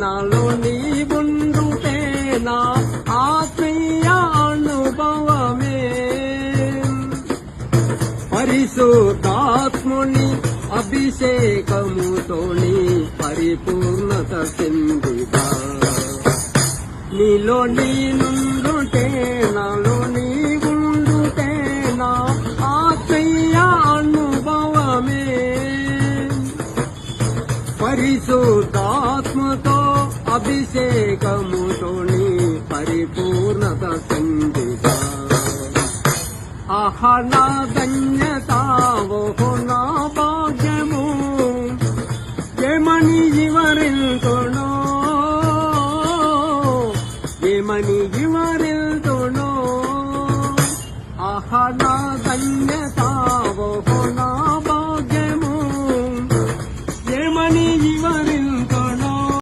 నాలో నీ నా ఆత్మీయ అనుభవమే పరిశుద్ధాత్ముని అభిషేకముతోని పరిపూర్ణత చెందిగా. నీలో నీ పరిశుద్ధాత్మతో అభిషేకముతోని పరిపూర్ణత చెందిగా. ఆహా నా ధన్యత ఓహో నా భాగ్యము. ఏమని వివరిల్తునో ఏమని వివరిల్తునో ఆహా నా ధన్యత